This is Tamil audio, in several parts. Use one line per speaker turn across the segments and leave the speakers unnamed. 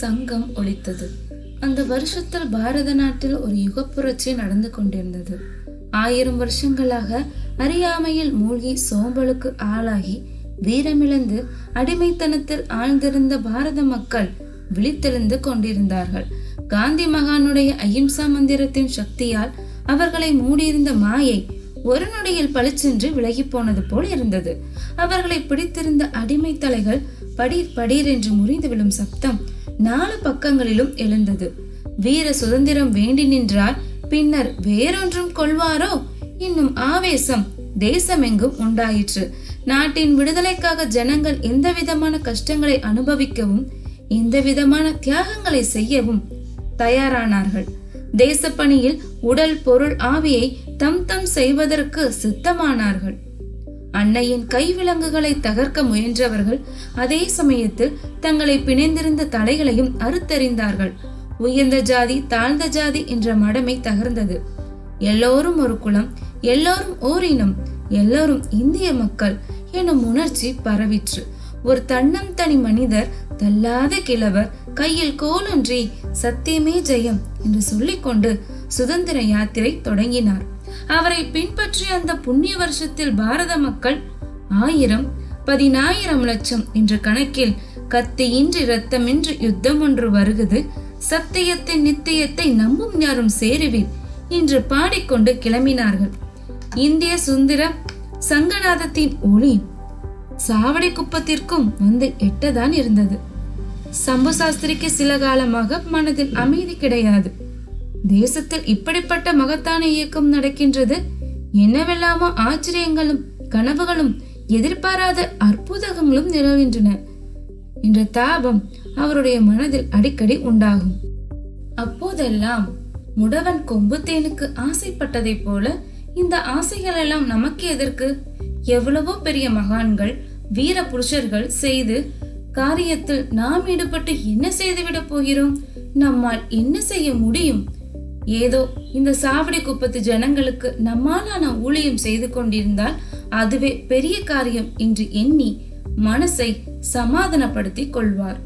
சங்கம் ஒழித்தது. அந்த வருஷத்தில் பாரத நாட்டில் ஒரு யுகப்புரட்சி நடந்து கொண்டிருந்தது. ஆயிரம் வருஷங்களாக அறியாமையில் மூழ்கி சோம்பலுக்கு ஆளாகி வீரமிழந்து அடிமைத்தனத்தில் ஆழ்ந்திருந்த பாரத மக்கள் விழித்தெழுந்து கொண்டிருந்தார்கள். காந்தி மகானுடைய அஹிம்சா மந்திரத்தின் சக்தியால் அவர்களை மூடியிருந்த மாயை ஒரு நொடியில் பளிச்சென்று விலகி போனது போல் இருந்தது. அவர்களை பிடித்திருந்த அடிமை தலைகள் படீர் படீர் என்று முறிந்து விழும் சப்தம் நாலு பக்கங்களிலும் எழுந்தது. வீர சுதந்திரம் வேண்டி நின்றால் பின்னர் வேறொன்றும் கொள்வாரோ? இன்னும் ஆவேசம் தேசமெங்கும் உண்டாயிற்று. நாட்டின் விடுதலைக்காக ஜனங்கள் எந்த விதமான கஷ்டங்களை அனுபவிக்கவும் எந்த விதமான தியாகங்களை செய்யவும் தயாரானார்கள். தேசப்பணியில் உடல் பொருள் ஆவியை தம் தம் செய்வதற்கு சித்தமானார்கள். அன்னையின் கைவிலங்குகளை தகர்க்க முயன்றவர்கள் அதே சமயத்தில் தங்களை பிணைந்திருந்த தலைகளையும் அறுத்தறிந்தார்கள். உயர்ந்த ஜாதி தாழ்ந்த ஜாதி என்ற மடமை தகர்ந்தது. எல்லோரும் ஒரு குலம் எல்லோரும் ஓர் இனம் எல்லோரும் இந்திய மக்கள் எனும் உணர்ச்சி பரவிற்று. ஒரு தன்னம் தனி மனிதர் தள்ளாத கிழவர் கையில் கோலொன்றி சத்தியமே ஜெயம் என்று சொல்லிக்கொண்டு சுதந்திர யாத்திரை தொடங்கினார். அவரை பின்பற்றிய அந்த புண்ணிய வருஷத்தில் பாரத மக்கள் ஆயிரம் பதினாயிரம் லட்சம் என்ற கணக்கில் கத்தியின்றி இரத்தமின்றி யுத்தம் ஒன்று வருகுது. சத்தியத்தின் நித்தியத்தை நம்பும் யாரும் சேருவீர் என்று பாடிக்கொண்டு கிளம்பினார்கள். இந்திய சுந்தர சங்கநாதத்தின் ஒளி சாவடி குப்பத்திற்கும் வந்து எட்டதான் இருந்தது. சம்பு சாஸ்திரிக்கு சில காலமாக மனதில் அமைதி கிடையாது. தேசத்தில் இப்படிப்பட்ட மகத்தான இயக்கம் நடக்கின்றது. என்னவெல்லாமோ ஆச்சரியங்களும் கனவுகளும் எதிர்பாராத அற்புதங்களும் நிலவுகின்றன. என்ற தாபம் அவருடைய மனதில் அடிக்கடி உண்டாகும். அப்போதெல்லாம் முடவன் கொம்பு தேனுக்கு ஆசைப்பட்டதைப் போல இந்த ஆசைகள் எல்லாம் நமக்கு எதற்கு? எவ்வளவோ பெரிய மகான்கள் வீர புருஷர்கள் செய்து காரியத்தில் நாம் ஈடுபட்டு என்ன செய்துவிடப் போகிறோம்? நம்மால் என்ன செய்ய முடியும்? ஏதோ இந்த சாவடி குப்பத்து ஜனங்களுக்கு நம்மாலான ஊழியம் செய்து கொண்டிருந்தால் அதுவே பெரிய காரியம் என்று எண்ணி மனசை சமாதானப்படுத்திக் கொள்வார்.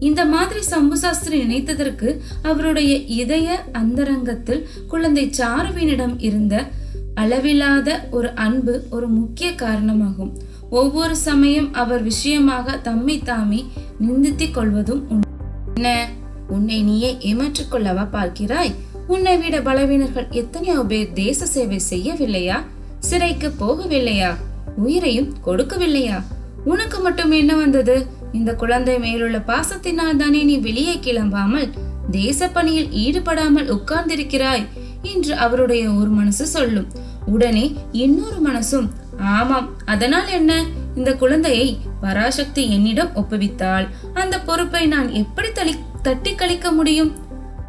இந்த மாதிரி சம்பு சாஸ்திரி நினைத்ததற்கு அவருடைய இதய அந்தரங்கத்தில் குழந்தை சாருவினிடம் இருந்த அளவில்லாத ஒரு அன்பு ஒரு முக்கிய காரணமாகும். ஒவ்வொரு சமயம் அவர் விஷயமாக தம்மை தாமே நிந்தித்திக் கொள்வதும் உண்டு. என்ன? உன்னை நீயே ஏமாற்றிக் கொள்ளவா பார்க்கிறாய்? உன்னை விட பலவீனர்கள் எத்தனையோ பேர் தேச சேவை செய்யவில்லையா? சிறைக்கு போகவில்லையா? உயிரையும் கொடுக்கவில்லையா? உனக்கு மட்டும் என்ன வந்தது? இந்த குழந்தை மேலுள்ள பாசத்தினால் தானே நீ வெளியே கிளம்பாமல் தேச பணியில் ஈடுபடாமல் உட்கார்ந்திருக்கிறாய் என்று அவருடைய ஒரு மனசு சொல்லும். உடனே இன்னொரு மனசும் ஆமாம் அதனால் என்ன? இந்த குழந்தையை பராசக்தி என்னிடம் ஒப்புவித்தால் அந்த பொறுப்பை நான் எப்படி தளி தட்டி கழிக்க முடியும்?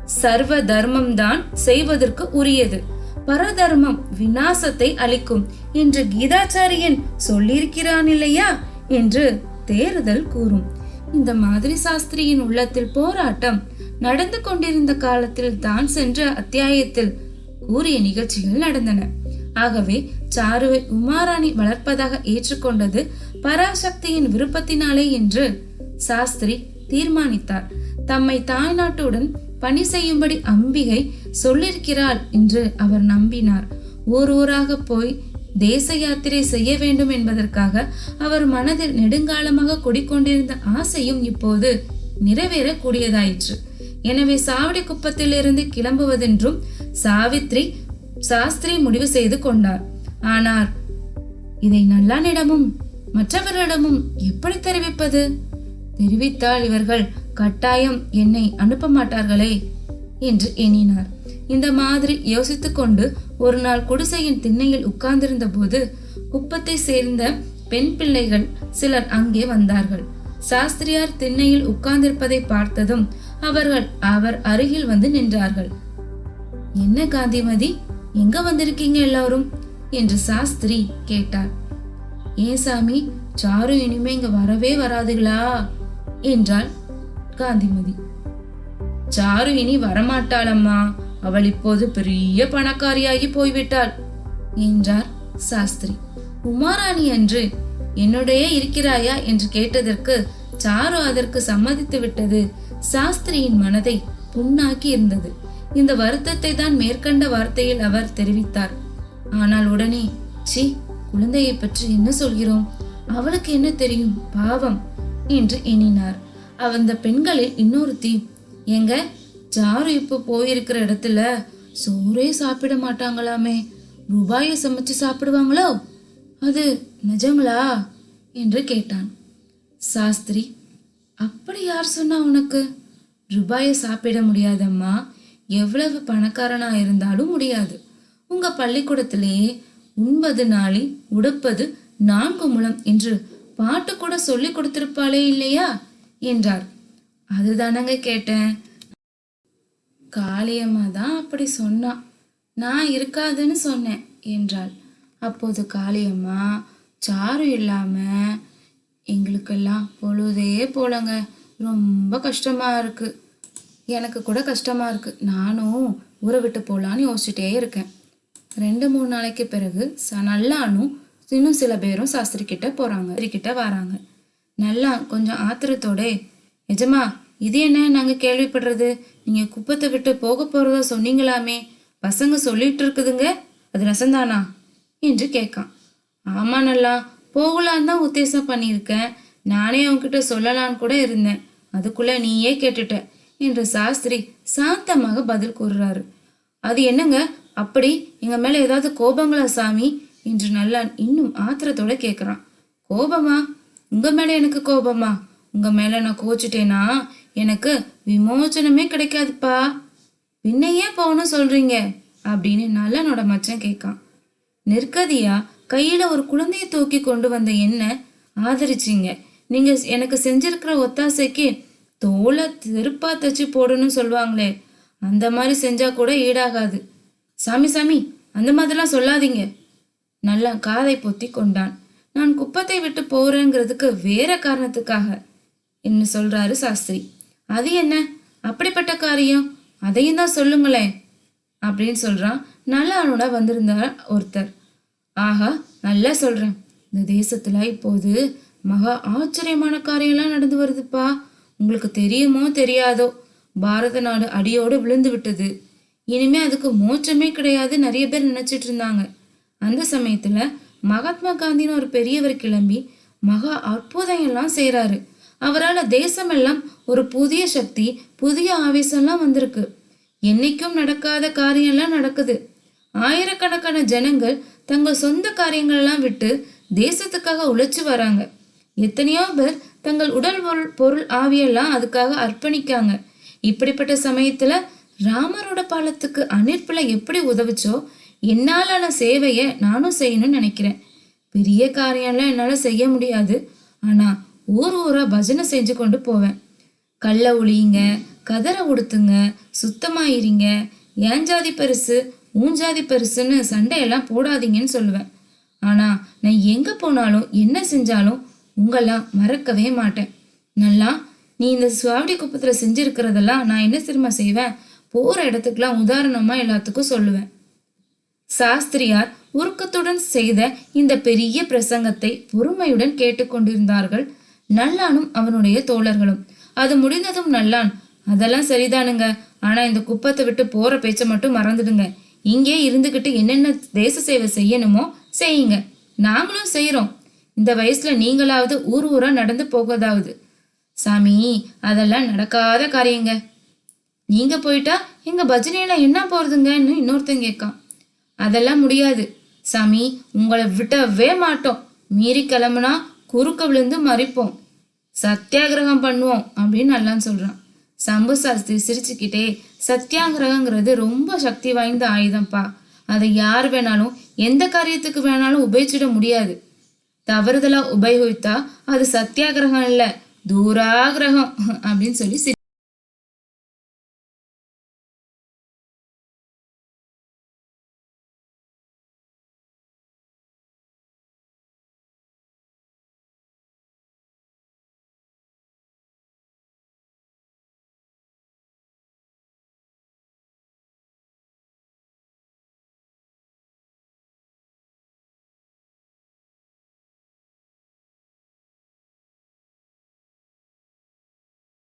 சர்வ தர்மம் தான் செய்வதற்கு உரியது. பரதர்மம் விநாசத்தை அளிக்கும் என்று கீதாச்சாரியன் சொல்லியிருக்கிறான் இல்லையா என்று தேறுதல் கூறும். இந்த மாதிரி சாஸ்திரியின் உள்ளத்தில் போராட்டம் நடந்து கொண்டிருந்த காலத்தில் தான் சென்ற அத்தியாயத்தில் கூறிய நிகழ்ச்சிகள் நடந்தன. ஆகவே சாருவை உமாராணி வளர்ப்பதாக ஏற்றுக்கொண்டது பராசக்தியின் விருப்பத்தினாலே என்று சாஸ்திரி தீர்மானித்தார். தம்மை தாய்நாட்டுடன் பணி செய்யும்படி அம்பிகை சொல்லிருக்கிறாள் என்று அவர் நம்பினார். ஊர் ஊராக போய் தேச யாத்திரை செய்ய வேண்டும் என்பதற்காக அவர் மனதில் நெடுங்காலமாக குடிக்கொண்டிருந்த ஆசையும் இப்போது நிறைவேறக்கூடியதாயிற்று. எனவே சாவடி குப்பத்திலிருந்து கிளம்புவதென்றும் சாவித்ரி சாஸ்திரி முடிவு செய்து கொண்டார். ஆனால் இதை நல்லானிடமும் மற்றவர்களிடமும் எப்படி தெரிவிப்பது? தெரிவித்தால் இவர்கள் கட்டாயம் என்னை அனுப்ப மாட்டார்களே என்று எண்ணினார். இந்த மாதிரி யோசித்துக்கொண்டு ஒரு நாள் குடிசையின் திண்ணையில் உட்கார்ந்திருந்த போது குப்பத்தை சேர்ந்த பெண் பிள்ளைகள் சிலர் அங்கே வந்தார்கள். சாஸ்திரியார் திண்ணையில் உட்கார்ந்திருப்பதை பார்த்ததும் அவர்கள் அவர் அருகில் வந்து நின்றார்கள். என்ன காந்திமதி எங்க வந்திருக்கீங்க எல்லாரும்? என்று சாஸ்திரி கேட்டார். ஏன் சாமி சாரு இனிமே இங்க வரவே வராதுங்களா என்றாள் காந்திமதி. சாரு இனி வரமாட்டாளம்மா. அவள் இப்போது பெரிய பணக்காரியாகி போய்விட்டாள் என்றார் சாஸ்திரி. உமாராணி அன்று என்னுடைய இருக்கிறாயா என்று கேட்டதற்கு சாரு அதற்கு சம்மதித்து விட்டது. சாஸ்திரியின் மனதை புண்ணாக்கி இருந்தது. இந்த வருத்தத்தை தான் மேற்கண்ட வார்த்தையில் அவர் தெரிவித்தார். ஆனால் உடனே சி குழந்தையை பற்றி என்ன சொல்கிறோம்? அவளுக்கு என்ன தெரியும்? பாவம் என்று எண்ணினார். அந்த பெண்களில் இன்னொருத்தி. எங்க? சாரு இப்போ போயிருக்கிற இடத்துல சோறே சாப்பிட மாட்டாங்களாமே. ரூபாயை சமைச்சு சாப்பிடுவாங்களோ? அது நிஜங்களா? என்று கேட்டான். சாஸ்திரி அப்படி யார் சொன்னா உனக்கு? ரூபாயை சாப்பிட முடியாதம்மா. எவ்வளவு பணக்காரனா இருந்தாலும் முடியாது. உங்க பள்ளிக்கூடத்திலேயே உண்பது நாளி உடுப்பது நான்கு முழம் என்று பாட்டு கூட சொல்லி கொடுத்திருப்பாளே இல்லையா? என்றார் அதுதானங்க கேட்டேன். காளியம்மா தான் அப்படி சொன்னா நான் இருக்காதுன்னு சொன்னேன் என்றாள். அப்போது காளியம்மா சாரு இல்லாமல் எங்களுக்கெல்லாம் பொழுதே போலங்க. ரொம்ப கஷ்டமாக இருக்குது எனக்கு கூட கஷ்டமாக இருக்குது நானும் ஊரை விட்டு போகலான்னு யோசிச்சுட்டே இருக்கேன். ரெண்டு மூணு நாளைக்கு பிறகு ச நல்லானும் இன்னும் சில பேரும் சாஸ்திரி கிட்ட போறாங்க. கிட்ட வராங்க. நல்லா கொஞ்சம் ஆத்திரத்தோட எஜமா இது என்ன நாங்கள் கேள்விப்படுறது? நீங்கள் குப்பத்தை விட்டு போக போகிறதா சொன்னீங்களாமே? பசங்க சொல்லிட்டு இருக்குதுங்க. அது ரசந்தானா? என்று கேட்கான். ஆமா நல்லா போகலான்னு தான் உத்தேசம் பண்ணியிருக்கேன். நானே உன்கிட்ட சொல்லலான்னு கூட இருந்தேன். அதுக்குள்ள நீயே கேட்டுட்ட என்று சாஸ்திரி சாந்தமாக பதில் கூறுறாரு. அது என்னங்க? அப்படி? எங்க மேல ஏதாவது கோபங்களா சாமி? என்று நல்லான் இன்னும் ஆத்திரத்தோட கேட்குறான். கோபமா? உங்க மேல எனக்கு கோபமா? உங்க மேல நான் கோச்சிட்டேனா? எனக்கு விமோச்சனமே கிடைக்காதுப்பா. பின்ன ஏன் போகணும் சொல்றீங்க? அப்படின்னு நல்லனோட மச்சன் கேட்கான். நிற்கதியா கையில ஒரு குழந்தையை தூக்கி கொண்டு வந்த என்ன? ஆதரிச்சீங்க. நீங்க எனக்கு செஞ்சிருக்கிற ஒத்தாசைக்கு தோலை திருப்பா தச்சு போடணும்னு சொல்லுவாங்களே அந்த மாதிரி செஞ்சா கூட ஈடாகாது. சாமி சாமி அந்த மாதிரிலாம் சொல்லாதீங்க. நல்லா காதை பொத்தி கொண்டான். நான் குப்பத்தை விட்டு போறேங்கிறதுக்கு வேற காரணத்துக்காக என்ன சொல்றாரு சாஸ்திரி. அது என்ன? அப்படிப்பட்ட காரியம்? அதையும் தான் சொல்லுங்களேன் அப்படின்னு சொல்றான். நல்லானோட வந்திருந்தார் ஒருத்தர். ஆஹா நல்லா சொல்றேன். இந்த தேசத்துல இப்போது மகா ஆச்சரியமான காரியம்லாம் நடந்து வருதுப்பா. உங்களுக்கு தெரியுமோ தெரியாதோ? பாரத நாடு அடியோடு விழுந்து விட்டது. இனிமே அதுக்கு மோட்சமே கிடையாது நிறைய பேர் நினைச்சிட்டு இருந்தாங்க. அந்த சமயத்துல மகாத்மா காந்தின்னு ஒரு பெரியவர் கிளம்பி மகா அற்புதம் எல்லாம் செய்றாரு. அவரால் தேசமெல்லாம் ஒரு புதிய சக்தி புதிய ஆவேசம்லாம் வந்திருக்கு. என்னைக்கும் நடக்காத காரியம்லாம் நடக்குது. ஆயிரக்கணக்கான ஜனங்கள் தங்கள் சொந்த காரியங்கள்லாம் விட்டு தேசத்துக்காக உழைச்சு வராங்க. எத்தனையோ பேர் தங்கள் உடல் பொருள் பொருள் ஆவியெல்லாம் அதுக்காக அர்ப்பணிக்காங்க. இப்படிப்பட்ட சமயத்துல ராமரோட பாலத்துக்கு அனிற்புல எப்படி உதவுச்சோ என்னாலான சேவையை நானும் செய்யணும்னு நினைக்கிறேன். பெரிய காரியம்லாம் என்னால் செய்ய முடியாது. ஆனால் ஊர் ஊராக பஜனை செஞ்சு கொண்டு போவேன். கல்லை ஒளியுங்க கதரை உடுத்துங்க சுத்தமாயிருங்க ஏன் ஜாதி பெருசு? ஊன் ஜாதி பெருசுன்னு சண்டையெல்லாம் போடாதீங்கன்னு சொல்லுவேன். ஆனால் நான் எங்கே போனாலும் என்ன செஞ்சாலும் உங்களாம் மறக்கவே மாட்டேன். நல்லா நீ இந்த சுவாவடி குப்பத்தில் செஞ்சுருக்கிறதெல்லாம் நான் என்ன தெரியுமா செய்வேன்? போகிற இடத்துக்குலாம் உதாரணமாக எல்லாத்துக்கும் சொல்லுவேன். சாஸ்திரியார் உருக்கத்துடன் செய்த இந்த பெரிய பிரசங்கத்தை பொறுமையுடன் கேட்டுக்கொண்டிருந்தார்கள் நல்லானும் அவனுடைய தோழர்களும். அது முடிந்ததும் நல்லான் அதெல்லாம் சரிதானுங்க. ஆனா இந்த குப்பத்தை விட்டு போற பேச்ச மட்டும் மறந்துடுங்க. இங்கே இருந்துகிட்டு என்னென்ன தேச சேவை செய்யணுமோ செய்யுங்க. நாங்களும் செய்யறோம் இந்த வயசுல நீங்களாவது ஊர் ஊரா நடந்து போகதாவது. சாமி அதெல்லாம் நடக்காத காரியங்க. நீங்க போயிட்டா எங்க பஜனையில என்ன போறதுங்கன்னு இன்னொருத்தன் கேட்கான். அதெல்லாம் முடியாது. சாமி உங்களை விட்டவே மாட்டோம். மீறி கிளம்புனா குறுக்க விழுந்து மறிப்போம். சத்தியாகிரகம் பண்ணுவோம் அப்படின்னு நல்லா சொல்றான். சம்பு சாஸ்திரி சிரிச்சுக்கிட்டே சத்தியாகிரகங்கிறது ரொம்ப சக்தி வாய்ந்த ஆயுதம்ப்பா அதை யார் வேணாலும் எந்த காரியத்துக்கு வேணாலும் உபயோகிச்சிட முடியாது. தவறுதலா உபயோகித்தா அது சத்தியாகிரகம் இல்ல தூராகிரகம் அப்படின்னு சொல்லி